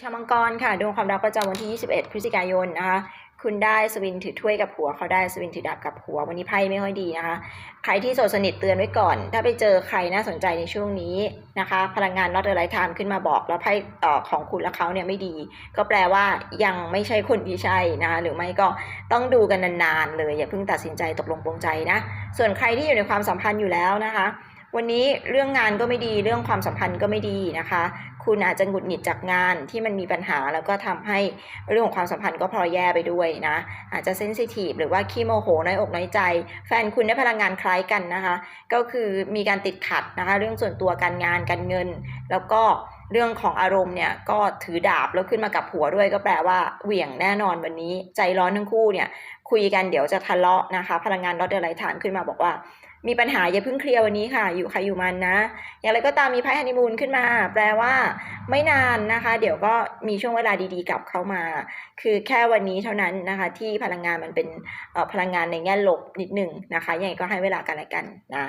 ชาวมังกรค่ะดวงความรักประจำวันที่ 21 พฤศจิกายนนะคะคุณได้สวินถือถ้วยกับผัวเขาได้สวินถือดาบกับผัว วันนี้ไพ่ไม่ค่อยดีนะคะ ใครที่โสดสนิทเตือนไว้ก่อน ถ้าไปเจอใครน่าสนใจในช่วงนี้นะคะ พลังงาน not the right time ขึ้นมาบอกแล้วไพ่ของคุณและเขาเนี่ยไม่ดี ก็แปลว่ายังไม่ใช่คนที่ใช่นะคะหรือไม่ก็ต้องดูกันนานๆเลยอย่าเพิ่งตัดสินใจตกลงปรงใจนะ ส่วนใครที่อยู่ในความสัมพันธ์อยู่แล้วนะคะ วันนี้เรื่องงานก็ไม่ดีเรื่องความสัมพันธ์ก็ไม่ดีนะคะ คุณอาจจะหงุดหงิดจากงานที่มันมีปัญหาแล้วก็ทำให้เรื่องของความสัมพันธ์ก็พลอยแย่ไปด้วยนะ อาจจะเซนซิทีฟหรือว่าขี้โมโหน้อยอกน้อยใจ แฟนคุณได้พลังงานคล้ายกันนะคะ ก็คือมีการติดขัดนะคะ เรื่องส่วนตัวการงานการเงิน แล้วก็ เรื่องของอารมณ์เนี่ยก็ถือดาบแล้วขึ้นมากับหัวด้วยก็แปลว่าเหวี่ยงแน่นอนวันนี้ ใจร้อนทั้งคู่เนี่ย คุยกันเดี๋ยวจะทะเลาะนะคะ พลังงานลดอะไรฐานขึ้นมาบอกว่า มีปัญหาอย่าเพิ่งเคลียร์วันนี้ค่ะ อยู่ใครอยู่มันนะ อย่างไรก็ตามมีไพ่ฮันนีมูนขึ้นมา แปลว่า ไม่นานนะคะ เดี๋ยวก็มีช่วงเวลาดีๆกลับเข้ามา คือแค่วันนี้เท่านั้นนะคะ ที่พลังงานมันเป็นพลังงานในแง่ลบนิดหนึ่งนะคะยังไงก็ให้เวลากันและกันนะ